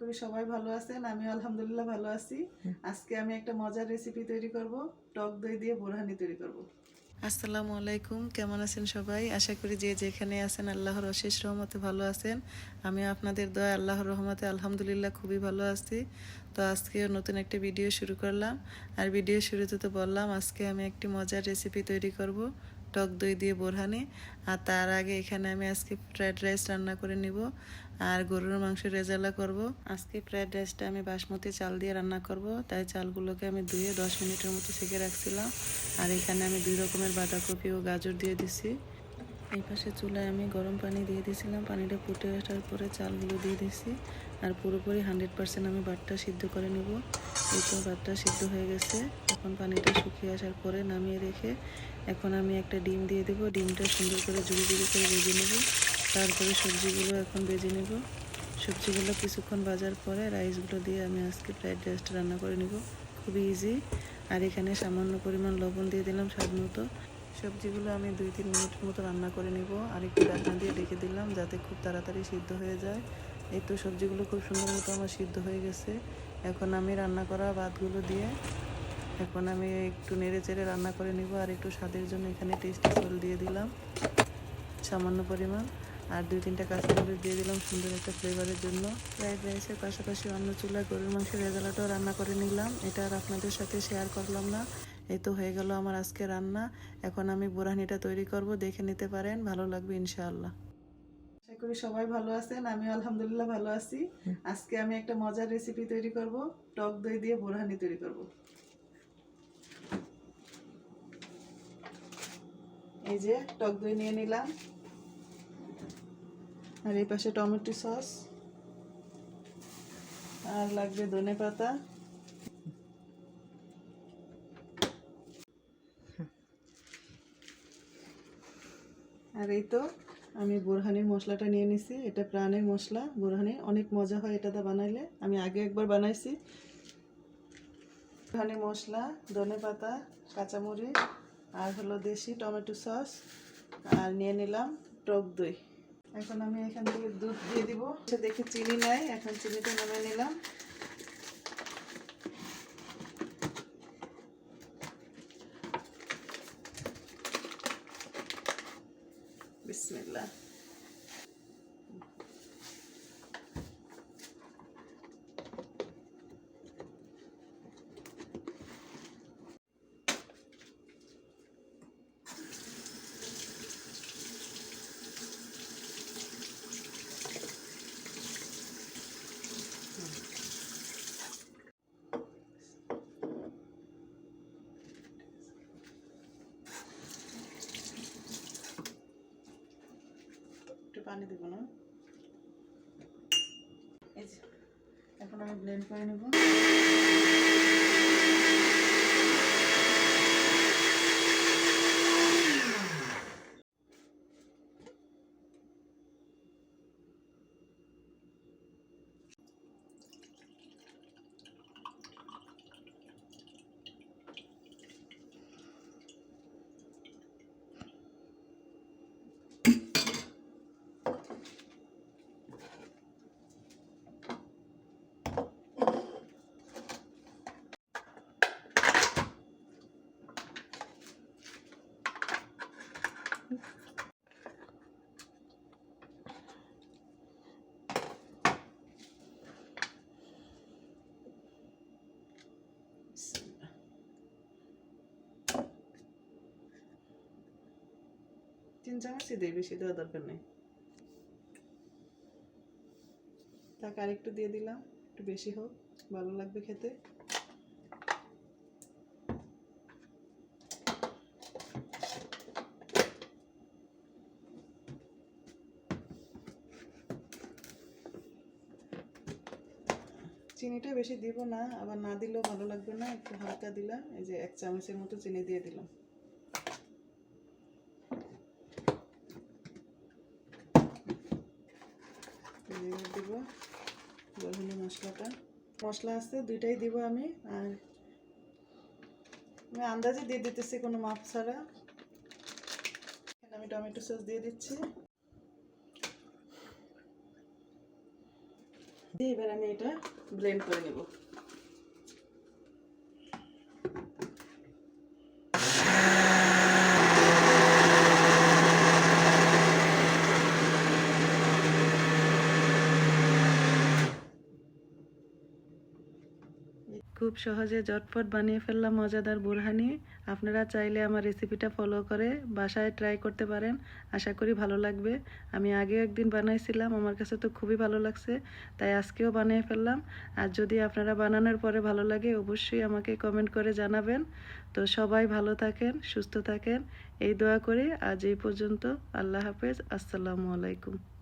করি, সবাই ভালো আছেন? আমি আলহামদুলিল্লাহ ভালো আছি। আজকে আমি একটা মজার রেসিপি তৈরি করব। টক দই দিয়ে বোরহানি তৈরি করব। আসসালামু আলাইকুম, কেমন আছেন সবাই? আশা করি যে যেখানে আছেন আল্লাহর অশেষ রহমতে ভালো আছেন। আমি আপনাদের দয়া, আল্লাহর রহমতে আলহামদুলিল্লাহ খুবই ভালো আছি। তো আজকে নতুন একটা ভিডিও শুরু করলাম। আর ভিডিও শুরুতে তো বললাম, আজকে আমি একটি মজার রেসিপি তৈরি করব, টক দই দিয়ে বোরহানি। আর তার আগে এখানে আমি আজকে ফ্রায়েড রাইস রান্না করে নিব। আর গরুর মাংস রেজালা করব। আজকে ফ্রাইড রাইসটা আমি বাসমতি চাল দিয়ে রান্না করব। তাই চালগুলোকে আমি ধুয়ে দশ মিনিটের মতো সেঁকে রাখছিলাম। আর এখানে আমি দুই রকমের বাঁধাকপি ও গাজর দিয়ে দিছি। এই পাশে চুলায় আমি গরম পানি দিয়ে দিয়েছিলাম পানিটা ফুটে আসার পরে চালগুলো দিয়ে দিছি। আর পুরোপুরি হান্ড্রেড পার্সেন্ট আমি ভাতটা সিদ্ধ করে নেব। এই তো ভাতটা সিদ্ধ হয়ে গেছে। এখন পানিটা শুকিয়ে আসার পরে নামিয়ে রেখে এখন আমি একটা ডিম দিয়ে দেবো। ডিমটা সুন্দর করে জুড়ি জুড়ি করে ভেজে নেব। তারপরে সবজিগুলো এখন ভেজে নেব। সবজিগুলো কিছুক্ষণ ভাজার পরে রাইসগুলো দিয়ে আমি আজকে ফ্রাইড রাইসটা রান্না করে নেব। খুবই ইজি আর এখানে সামান্য পরিমাণ লবণ দিয়ে দিলাম স্বাদ মতো। সবজিগুলো আমি দুই তিন মিনিটের মতো রান্না করে নিব। আর একটু ঢাকনা দিয়ে ডেকে দিলাম যাতে খুব তাড়াতাড়ি সিদ্ধ হয়ে যায়। এই তো সবজিগুলো খুব সুন্দর মতো আমার সিদ্ধ হয়ে গেছে। এখন আমি রান্না করা ভাতগুলো দিয়ে এখন আমি একটু নেড়ে চেড়ে রান্না করে নিব। আর একটু স্বাদের জন্য এখানে টেস্টি সল দিয়ে দিলাম। সামান্য পরিমাণ। আর দুই তিনটা কাঁচামরিচ দিয়ে দিলাম সুন্দর একটা ফ্লেভারের জন্য। ফ্রাইড রাইসের পাশাপাশি অন্য চুলায় গরুর মাংসের রেজালাটাও রান্না করে নিলাম। এটা আর আপনাদের সাথে শেয়ার করলাম না। এই তো হয়ে গেল আমার আজকে রান্না। এখন আমি বোরানিটা তৈরি করব, দেখে নিতে পারেন, ভালো লাগবে ইনশাআল্লাহ। আশা করি সবাই ভালো আছেন আমি আলহামদুলিল্লাহ ভালো আছি। আজকে আমি একটা মজার রেসিপি তৈরি করব, টক দই দিয়ে বোরহানি তৈরি করব। এই যে টক দই নিয়ে নিলাম। আর এই পাশে টমেটো সস। আর লাগবে ধনে পাতা। আর এই তো, আমি বোরহানির মশলাটা নিয়ে নিছি। এটা প্রাণের মশলা। বোরহানি, অনেক মজা হয় এটাতে বানাইলে। আমি আগে একবার বানাইছি। বোরহানি মশলা, ধনে পাতা, কাঁচামরিচ, আর হলো দেশি টমেটো সস। আর নিয়ে নিলাম টক দই। এখন আমি এখান থেকে দুধ দিয়ে দিব। দেখে চিনি নাই, এখন চিনিটা নামিয়ে নিলাম। বিসমিল্লাহ একটু পানি দেবো না। এখন আমি ব্লেন্ড করে নেব। তিন চামচই দেই বেশি দেওয়া দরকার নেই। তাকে আরেকটু দিয়ে দিলাম, একটু বেশি হোক, ভালো লাগবে খেতে। চিনিটা বেশি দিব না, আবার না দিলেও ভালো লাগবে না, একটু হালকা দিলাম, এই যে এক চামচের মতো চিনি দিয়ে দিলাম। এবার দেবো গরম মশলাটা। মশলা আছে, দুইটাই দিব আমি, আর আমি আন্দাজে দিয়ে দিতেছি কোনো মাপ ছাড়া। আমি টমেটো সস দিয়ে দিচ্ছি। এবার আমি এটা ব্লেন্ড করে নেব। খুব সহজে জটপট বানিয়ে ফেললাম মজাদার বুরহানি। আপনারা চাইলে আমার রেসিপিটা ফলো করে বাসায় ট্রাই করতে পারেন। আশা করি ভালো লাগবে। আমি আগেও একদিন বানাইছিলাম, আমার কাছে তো খুবই ভালো লাগছে, তাই আজকেও বানিয়ে ফেললাম। আর যদি আপনারা বানানোর পরে ভালো লাগে, অবশ্যই আমাকে কমেন্ট করে জানাবেন। তো সবাই ভালো থাকেন, সুস্থ থাকেন, এই দোয়া করে। আজ এই পর্যন্ত, আল্লাহ হাফেজ, আসসালামু আলাইকুম।